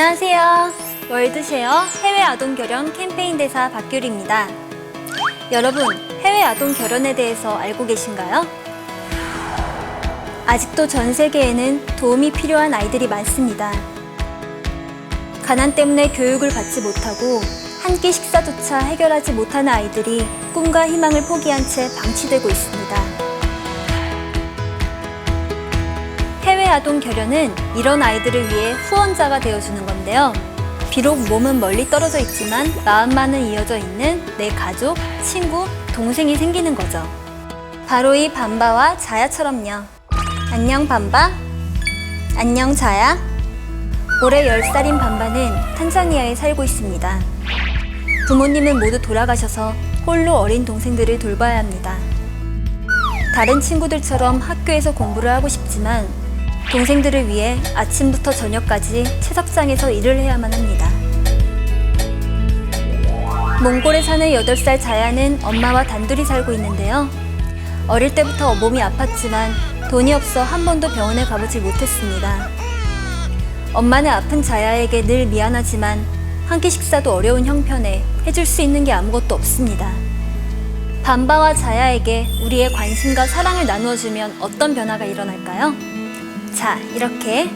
안녕하세요. 월드쉐어 해외 아동 결혼 캠페인 대사 박규리입니다. 여러분, 해외 아동 결혼에 대해서 알고 계신가요? 아직도 전 세계에는 도움이 필요한 아이들이 많습니다. 가난 때문에 교육을 받지 못하고 한 끼 식사조차 해결하지 못하는 아이들이 꿈과 희망을 포기한 채 방치되고 있습니다. 아동 결연은 이런 아이들을 위해 후원자가 되어주는 건데요. 비록 몸은 멀리 떨어져 있지만 마음만은 이어져 있는 내 가족, 친구, 동생이 생기는 거죠. 바로 이 밤바와 자야처럼요. 안녕 밤바. 안녕 자야. 올해 10살인 밤바는 탄자니아에 살고 있습니다. 부모님은 모두 돌아가셔서 홀로 어린 동생들을 돌봐야 합니다. 다른 친구들처럼 학교에서 공부를 하고 싶지만 동생들을 위해 아침부터 저녁까지 채석장에서 일을 해야만 합니다. 몽골에 사는 8살 자야는 엄마와 단둘이 살고 있는데요. 어릴 때부터 몸이 아팠지만 돈이 없어 한 번도 병원에 가보지 못했습니다. 엄마는 아픈 자야에게 늘 미안하지만 한 끼 식사도 어려운 형편에 해줄 수 있는 게 아무것도 없습니다. 밤바와 자야에게 우리의 관심과 사랑을 나누어주면 어떤 변화가 일어날까요? 자, 이렇게.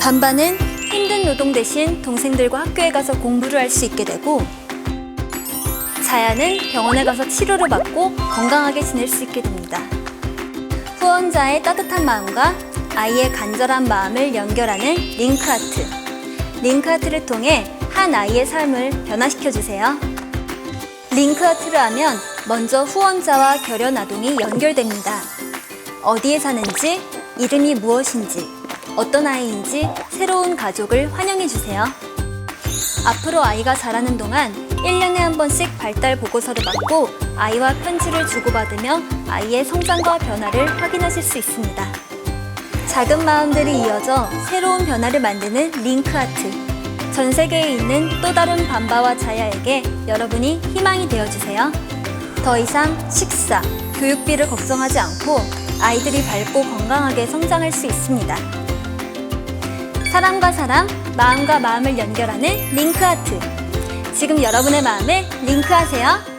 밤바는 힘든 노동 대신 동생들과 학교에 가서 공부를 할 수 있게 되고, 자야는 병원에 가서 치료를 받고 건강하게 지낼 수 있게 됩니다. 후원자의 따뜻한 마음과 아이의 간절한 마음을 연결하는 링크아트. 링크아트를 통해 한 아이의 삶을 변화시켜 주세요. 링크아트를 하면 먼저 후원자와 결연 아동이 연결됩니다. 어디에 사는지, 이름이 무엇인지, 어떤 아이인지 새로운 가족을 환영해 주세요. 앞으로 아이가 자라는 동안 1년에 한 번씩 발달 보고서를 받고 아이와 편지를 주고받으며 아이의 성장과 변화를 확인하실 수 있습니다. 작은 마음들이 이어져 새로운 변화를 만드는 링크 아트. 전 세계에 있는 또 다른 밤바와 자야에게 여러분이 희망이 되어주세요. 더 이상 식사, 교육비를 걱정하지 않고 아이들이 밝고 건강하게 성장할 수 있습니다. 사람과 사람, 마음과 마음을 연결하는 링크아트. 지금 여러분의 마음을 링크하세요.